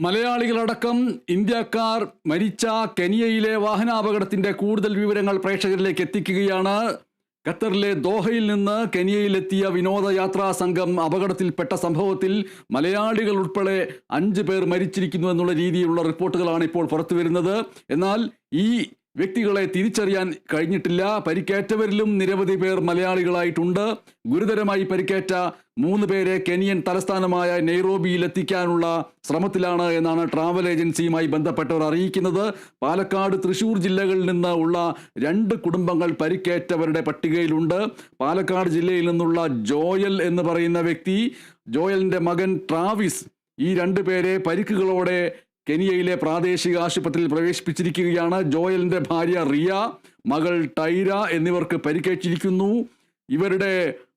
മലയാളികളടക്കം ഇന്ത്യക്കാർ മരിച്ച കെനിയയിലെ വാഹനാപകടത്തിന്റെ കൂടുതൽ വിവരങ്ങൾ പ്രേക്ഷകരിലേക്ക് എത്തിക്കുകയാണ്. ഖത്തറിലെ ദോഹയിൽ നിന്ന് കെനിയയിലെത്തിയ വിനോദയാത്രാ സംഘം അപകടത്തിൽപ്പെട്ട സംഭവത്തിൽ മലയാളികൾ ഉൾപ്പെടെ അഞ്ച് പേർ മരിച്ചിരിക്കുന്നു എന്നുള്ള രീതിയിലുള്ള റിപ്പോർട്ടുകളാണ് ഇപ്പോൾ പുറത്തു വരുന്നത് എന്നാൽ ഈ വ്യക്തികളെ തിരിച്ചറിയാൻ കഴിഞ്ഞിട്ടില്ല. പരിക്കേറ്റവരിലും നിരവധി പേർ മലയാളികളായിട്ടുണ്ട്. ഗുരുതരമായി പരിക്കേറ്റ മൂന്ന് പേരെ കെനിയൻ തലസ്ഥാനമായ നെയ്റോബിയിൽ എത്തിക്കാനുള്ള ശ്രമത്തിലാണ് എന്നാണ് ട്രാവൽ ഏജൻസിയുമായി ബന്ധപ്പെട്ടവർ അറിയിക്കുന്നത്. പാലക്കാട് തൃശൂർ ജില്ലകളിൽ നിന്ന് ഉള്ള രണ്ട് കുടുംബങ്ങൾ പരിക്കേറ്റവരുടെ പട്ടികയിലുണ്ട്. പാലക്കാട് ജില്ലയിൽ നിന്നുള്ള ജോയൽ എന്ന് പറയുന്ന വ്യക്തി ജോയലിന്റെ മകൻ ട്രാവിസ് ഈ രണ്ടു പേരെ പരിക്കുകളോടെ കെനിയയിലെ പ്രാദേശിക ആശുപത്രിയിൽ പ്രവേശിപ്പിച്ചിരിക്കുകയാണ് ജോയലിന്റെ ഭാര്യ റിയ മകൾ ടൈര എന്നിവർക്ക് പരിക്കേറ്റിരിക്കുന്നു. ഇവരുടെ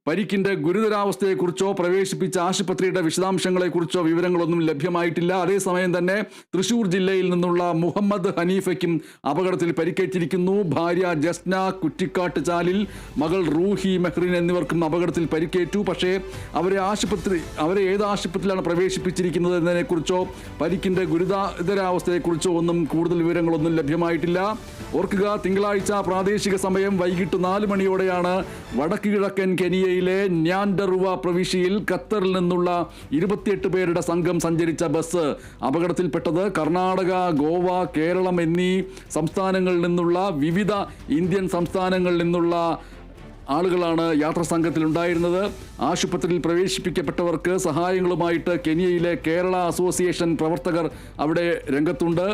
പരിക്കിന്റെ ഗുരുതരാവസ്ഥയെക്കുറിച്ചോ പ്രവേശിപ്പിച്ച ആശുപത്രിയുടെ വിശദാംശങ്ങളെക്കുറിച്ചോ വിവരങ്ങളൊന്നും ലഭ്യമായിട്ടില്ല. അതേസമയം തന്നെ തൃശൂർ ജില്ലയിൽ നിന്നുള്ള മുഹമ്മദ് ഹനീഫയ്ക്കും അപകടത്തിൽ പരിക്കേറ്റിരിക്കുന്നു. ഭാര്യ ജസ്ന കുറ്റിക്കാട്ട് ചാലിൽ മകൾ റൂഹി മെഹ്റിൻ എന്നിവർക്കും അപകടത്തിൽ പരിക്കേറ്റു. പക്ഷേ അവരെ ആശുപത്രി അവരെ ഏത് ആശുപത്രിയിലാണ് പ്രവേശിപ്പിച്ചിരിക്കുന്നത് എന്നതിനെക്കുറിച്ചോ പരിക്കിന്റെ ഗുരുതരാവസ്ഥയെക്കുറിച്ചോ ഒന്നും കൂടുതൽ വിവരങ്ങളൊന്നും ലഭ്യമായിട്ടില്ല. ഓർക്കുക തിങ്കളാഴ്ച പ്രാദേശിക സമയം വൈകിട്ട് നാല് മണിയോടെയാണ് വടക്ക് കിഴക്കൻ കെനിയയിലെ ന്യാൻഡറുവ പ്രവിശ്യയിൽ ഖത്തറിൽ നിന്നുള്ള ഇരുപത്തിയെട്ട് പേരുടെ സംഘം സഞ്ചരിച്ച ബസ് അപകടത്തിൽപ്പെട്ടത്. കർണാടക ഗോവ കേരളം എന്നീ സംസ്ഥാനങ്ങളിൽ നിന്നുള്ള വിവിധ ഇന്ത്യൻ സംസ്ഥാനങ്ങളിൽ നിന്നുള്ള ആളുകളാണ് യാത്രാ സംഘത്തിലുണ്ടായിരുന്നത്. ആശുപത്രിയിൽ പ്രവേശിപ്പിക്കപ്പെട്ടവർക്ക് സഹായങ്ങളുമായിട്ട് കെനിയയിലെ കേരള അസോസിയേഷൻ പ്രവർത്തകർ അവിടെ രംഗത്തുണ്ട്.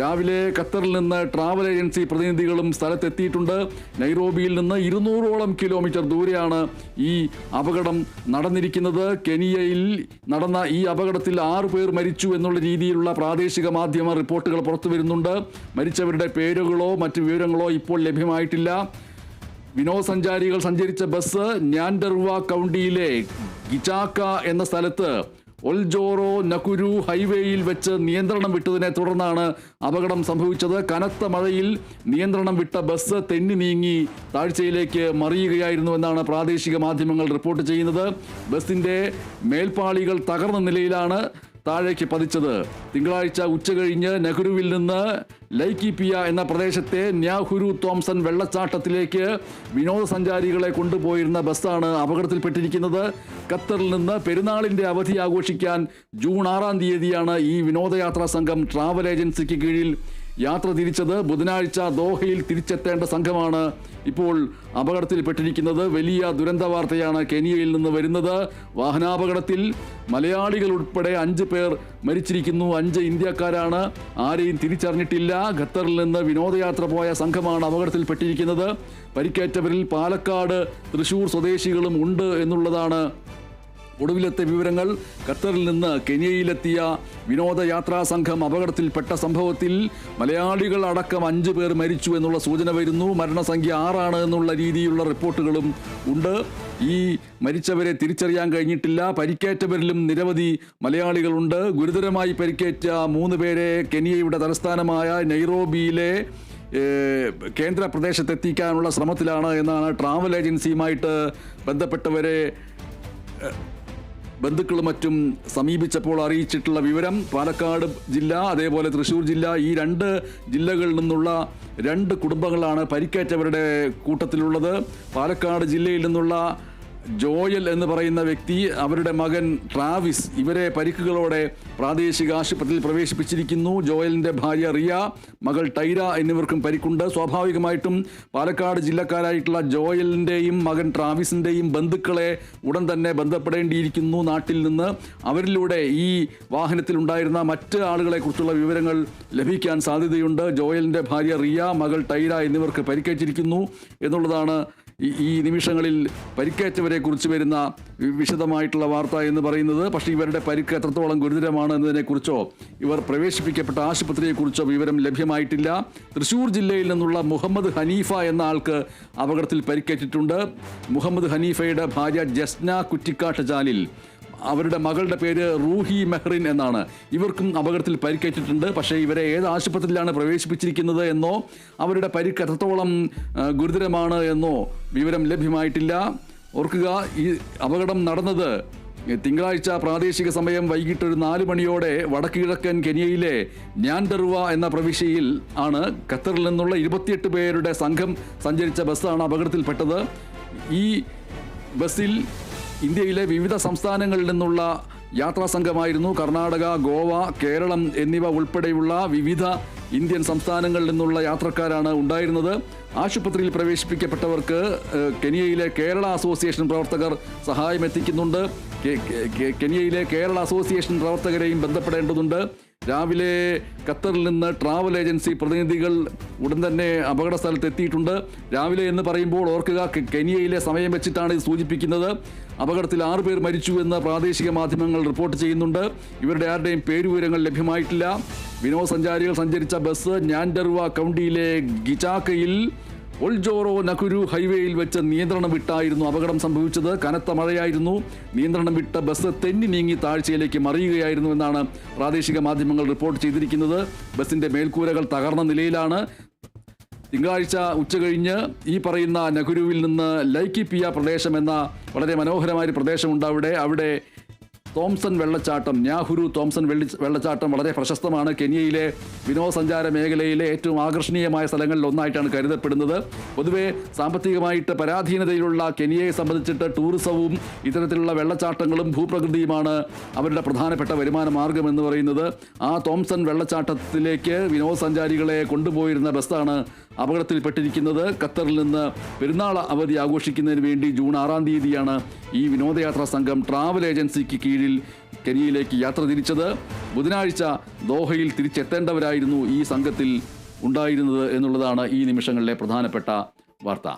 രാവിലെ ഖത്തറിൽ നിന്ന് ട്രാവൽ ഏജൻസി പ്രതിനിധികളും സ്ഥലത്തെത്തിയിട്ടുണ്ട്. നൈറോബിയിൽ നിന്ന് ഇരുന്നൂറോളം കിലോമീറ്റർ ദൂരെയാണ് ഈ അപകടം നടന്നിരിക്കുന്നത്. കെനിയയിൽ നടന്ന ഈ അപകടത്തിൽ ആറു പേർ മരിച്ചു എന്നുള്ള രീതിയിലുള്ള പ്രാദേശിക മാധ്യമ റിപ്പോർട്ടുകൾ പുറത്തു വരുന്നുണ്ട് മരിച്ചവരുടെ പേരുകളോ മറ്റു വിവരങ്ങളോ ഇപ്പോൾ ലഭ്യമായിട്ടില്ല. വിനോദസഞ്ചാരികൾ സഞ്ചരിച്ച ബസ് ഞാൻഡർവ കൗണ്ടിയിലെ ഗിചാക്ക എന്ന സ്ഥലത്ത് ഒൽജോറോ നകുരു ഹൈവേയിൽ വെച്ച് നിയന്ത്രണം വിട്ടതിനെ തുടർന്നാണ് അപകടം സംഭവിച്ചത്. കനത്ത മഴയിൽ നിയന്ത്രണം വിട്ട ബസ് തെന്നി നീങ്ങി താഴ്ചയിലേക്ക് മറിയുകയായിരുന്നു എന്നാണ് പ്രാദേശിക മാധ്യമങ്ങൾ റിപ്പോർട്ട് ചെയ്യുന്നത്. ബസിന്റെ മേൽപ്പാളികൾ തകർന്ന നിലയിലാണ് താഴേക്ക് പതിച്ചത്. തിങ്കളാഴ്ച ഉച്ചകഴിഞ്ഞ് നെഹ്റുവിൽ നിന്ന് ലൈക്കിപ്പിയ എന്ന പ്രദേശത്തെ ന്യാഹുരു തോംസൺ വെള്ളച്ചാട്ടത്തിലേക്ക് വിനോദസഞ്ചാരികളെ കൊണ്ടുപോയിരുന്ന ബസ്സാണ് അപകടത്തിൽപ്പെട്ടിരിക്കുന്നത്. ഖത്തറിൽ നിന്ന് പെരുന്നാളിന്റെ അവധി ആഘോഷിക്കാൻ ജൂൺ ആറാം തീയതിയാണ് ഈ വിനോദയാത്രാ സംഘം ട്രാവൽ ഏജൻസിക്ക് കീഴിൽ യാത്ര തിരിച്ചത് ബുധനാഴ്ച ദോഹയിൽ തിരിച്ചെത്തേണ്ട സംഘമാണ് ഇപ്പോൾ അപകടത്തിൽപ്പെട്ടിരിക്കുന്നത്. വലിയ ദുരന്ത വാർത്തയാണ് കെനിയയിൽ നിന്ന് വരുന്നത്. വാഹനാപകടത്തിൽ മലയാളികൾ ഉൾപ്പെടെ അഞ്ച് പേർ മരിച്ചിരിക്കുന്നു. അഞ്ച് ഇന്ത്യക്കാരാണ്. ആരെയും തിരിച്ചറിഞ്ഞിട്ടില്ല. ഖത്തറിൽ നിന്ന് വിനോദയാത്ര പോയ സംഘമാണ് അപകടത്തിൽപ്പെട്ടിരിക്കുന്നത്. പരിക്കേറ്റവരിൽ പാലക്കാട് തൃശൂർ സ്വദേശികളും ഉണ്ട് എന്നുള്ളതാണ് ഒടുവിലത്തെ വിവരങ്ങൾ ഖത്തറിൽ നിന്ന് കെനിയയിലെത്തിയ വിനോദയാത്രാ സംഘം അപകടത്തിൽപ്പെട്ട സംഭവത്തിൽ മലയാളികൾ അടക്കം അഞ്ചു പേർ മരിച്ചു എന്നുള്ള സൂചന വരുന്നു. മരണസംഖ്യ ആറാണ് എന്നുള്ള രീതിയിലുള്ള റിപ്പോർട്ടുകളും ഉണ്ട്. ഈ മരിച്ചവരെ തിരിച്ചറിയാൻ കഴിഞ്ഞിട്ടില്ല. പരിക്കേറ്റവരിലും നിരവധി മലയാളികളുണ്ട്. ഗുരുതരമായി പരിക്കേറ്റ മൂന്ന് പേരെ കെനിയയുടെ തലസ്ഥാനമായ നൈറോബിയിലെ കേന്ദ്ര പ്രദേശത്തെത്തിക്കാനുള്ള ശ്രമത്തിലാണ് എന്നാണ് ട്രാവൽ ഏജൻസിയുമായിട്ട് ബന്ധപ്പെട്ടവരെ ബന്ധുക്കളും മറ്റും സമീപിച്ചപ്പോൾ അറിയിച്ചിട്ടുള്ള വിവരം പാലക്കാട് ജില്ല അതേപോലെ തൃശ്ശൂർ ജില്ല ഈ രണ്ട് ജില്ലകളിൽ നിന്നുള്ള രണ്ട് കുടുംബങ്ങളാണ് പരിക്കേറ്റവരുടെ കൂട്ടത്തിലുള്ളത്. പാലക്കാട് ജില്ലയിൽ നിന്നുള്ള ജോയൽ എന്ന് പറയുന്ന വ്യക്തി അവരുടെ മകൻ ട്രാവിസ് ഇവരെ പരിക്കുകളോടെ പ്രാദേശിക ആശുപത്രിയിൽ പ്രവേശിപ്പിച്ചിരിക്കുന്നു. ജോയലിന്റെ ഭാര്യ റിയ മകൾ ടൈര എന്നിവർക്കും പരിക്കുണ്ട്. സ്വാഭാവികമായിട്ടും പാലക്കാട് ജില്ലക്കാരായിട്ടുള്ള ജോയലിന്റെയും മകൻ ട്രാവിസിന്റെയും ബന്ധുക്കളെ ഉടൻ തന്നെ ബന്ധപ്പെടേണ്ടിയിരിക്കുന്നു. നാട്ടിൽ നിന്ന് അവരിലൂടെ ഈ വാഹനത്തിൽ ഉണ്ടായിരുന്ന മറ്റ് ആളുകളെക്കുറിച്ചുള്ള വിവരങ്ങൾ ലഭിക്കാൻ സാധ്യതയുണ്ട്. ജോയലിന്റെ ഭാര്യ റിയ മകൾ ടൈര എന്നിവർക്ക് പരിക്കേറ്റിരിക്കുന്നു എന്നുള്ളതാണ് ഈ- നിമിഷങ്ങളിൽ പരിക്കേറ്റവരെ കുറിച്ച് വരുന്ന വിശദമായിട്ടുള്ള വാർത്ത എന്ന് പറയുന്നത് പക്ഷേ ഇവരുടെ പരിക്ക് എത്രത്തോളം ഗുരുതരമാണ് എന്നതിനെക്കുറിച്ചോ ഇവർ പ്രവേശിപ്പിക്കപ്പെട്ട ആശുപത്രിയെക്കുറിച്ചോ വിവരം ലഭ്യമായിട്ടില്ല. തൃശൂർ ജില്ലയിൽ നിന്നുള്ള മുഹമ്മദ് ഹനീഫ എന്ന ആൾക്ക് അപകടത്തിൽ പരിക്കേറ്റിട്ടുണ്ട്. മുഹമ്മദ് ഹനീഫയുടെ ഭാര്യ ജസ്ന കുറ്റിക്കാട്ട് ജാലിൽ അവരുടെ മകളുടെ പേര് റൂഹി മെഹ്റിൻ എന്നാണ്. ഇവർക്കും അപകടത്തിൽ പരിക്കേറ്റിട്ടുണ്ട്. പക്ഷേ ഇവരെ ഏത് ആശുപത്രിയിലാണ് പ്രവേശിപ്പിച്ചിരിക്കുന്നത് എന്നോ അവരുടെ പരിക്ക് എത്രത്തോളം ഗുരുതരമാണ് എന്നോ വിവരം ലഭ്യമായിട്ടില്ല. ഓർക്കുക ഈ അപകടം നടന്നത് തിങ്കളാഴ്ച പ്രാദേശിക സമയം വൈകിട്ട് ഒരു നാല് മണിയോടെ വടക്കുകിഴക്കൻ കെനിയയിലെ ഞാൻഡറുവ എന്ന പ്രവിശ്യയിൽ ആണ് ഖത്തറിൽ നിന്നുള്ള ഇരുപത്തിയെട്ട് പേരുടെ സംഘം സഞ്ചരിച്ച ബസ്സാണ് അപകടത്തിൽപ്പെട്ടത്. ഈ ബസ്സിൽ ഇന്ത്യയിലെ വിവിധ സംസ്ഥാനങ്ങളിൽ നിന്നുള്ള യാത്രാ സംഘമായിരുന്നു കർണാടക ഗോവ കേരളം എന്നിവ ഉൾപ്പെടെയുള്ള വിവിധ ഇന്ത്യൻ സംസ്ഥാനങ്ങളിൽ നിന്നുള്ള യാത്രക്കാരാണ് ഉണ്ടായിരുന്നത്. ആശുപത്രിയിൽ പ്രവേശിപ്പിക്കപ്പെട്ടവർക്ക് കെനിയയിലെ കേരള അസോസിയേഷൻ പ്രവർത്തകർ സഹായം എത്തിക്കുന്നുണ്ട് കെനിയയിലെ കേരള അസോസിയേഷൻ പ്രവർത്തകരെയും ബന്ധപ്പെടേണ്ടതുണ്ട്. രാവിലെ ഖത്തറിൽ നിന്ന് ട്രാവൽ ഏജൻസി പ്രതിനിധികൾ ഉടൻ തന്നെ അപകട സ്ഥലത്ത് എത്തിയിട്ടുണ്ട് രാവിലെ എന്ന് പറയുമ്പോൾ ഓർക്കുക കെനിയയിലെ സമയം വെച്ചിട്ടാണ് ഇത് സൂചിപ്പിക്കുന്നത്. അപകടത്തിൽ ആറ് പേർ മരിച്ചു എന്ന് പ്രാദേശിക മാധ്യമങ്ങൾ റിപ്പോർട്ട് ചെയ്യുന്നുണ്ട്. ഇവരുടെ ആരുടെയും പേരുവിവരങ്ങൾ ലഭ്യമായിട്ടില്ല. വിനോദസഞ്ചാരികൾ സഞ്ചരിച്ച ബസ് ഞാൻഡർവ കൗണ്ടിയിലെ ഗിചാക്കയിൽ ഒൾജോറോ നകുരു ഹൈവേയിൽ വെച്ച് നിയന്ത്രണം വിട്ടായിരുന്നു അപകടം സംഭവിച്ചത്. കനത്ത മഴയായിരുന്നു. നിയന്ത്രണം വിട്ട ബസ് തെന്നി നീങ്ങി താഴ്ചയിലേക്ക് മറിയുകയായിരുന്നു എന്നാണ് പ്രാദേശിക മാധ്യമങ്ങൾ റിപ്പോർട്ട് ചെയ്തിരിക്കുന്നത്. ബസിന്റെ മേൽക്കൂരകൾ തകർന്ന നിലയിലാണ്. തിങ്കളാഴ്ച ഉച്ചകഴിഞ്ഞ് ഈ പറയുന്ന നഗുരുവിൽ നിന്ന് ലൈക്കിപ്പിയ പ്രദേശം എന്ന വളരെ മനോഹരമായ ഒരു പ്രദേശമുണ്ട് അവിടെ. അവിടെ തോംസൺ വെള്ളച്ചാട്ടം ന്യാഹുരു തോംസൺ വെള്ളി വെള്ളച്ചാട്ടം വളരെ പ്രശസ്തമാണ്. കെനിയയിലെ വിനോദസഞ്ചാര മേഖലയിലെ ഏറ്റവും ആകർഷണീയമായ സ്ഥലങ്ങളിൽ ഒന്നായിട്ടാണ് കരുതപ്പെടുന്നത്. പൊതുവേ സാമ്പത്തികമായിട്ട് പരാധീനതയിലുള്ള കെനിയയെ സംബന്ധിച്ചിട്ട് ടൂറിസവും ഇത്തരത്തിലുള്ള വെള്ളച്ചാട്ടങ്ങളും ഭൂപ്രകൃതിയുമാണ് അവരുടെ പ്രധാനപ്പെട്ട വരുമാന മാർഗം എന്ന് പറയുന്നത്. ആ തോംസൺ വെള്ളച്ചാട്ടത്തിലേക്ക് വിനോദസഞ്ചാരികളെ കൊണ്ടുപോയിരുന്ന ബസ്സാണ് അപകടത്തിൽപ്പെട്ടിരിക്കുന്നത് ഖത്തറിൽ നിന്ന് പെരുന്നാൾ അവധി ആഘോഷിക്കുന്നതിന് വേണ്ടി ജൂൺ ആറാം തീയതിയാണ് ഈ വിനോദയാത്രാ സംഘം ട്രാവൽ ഏജൻസിക്ക് കീഴിൽ കെനിയയിലേക്ക് യാത്ര തിരിച്ചത്. ബുധനാഴ്ച ദോഹയിൽ തിരിച്ചെത്തേണ്ടവരായിരുന്നു ഈ സംഘത്തിൽ ഉണ്ടായിരുന്നത് എന്നുള്ളതാണ് ഈ നിമിഷങ്ങളിലെ പ്രധാനപ്പെട്ട വാർത്ത.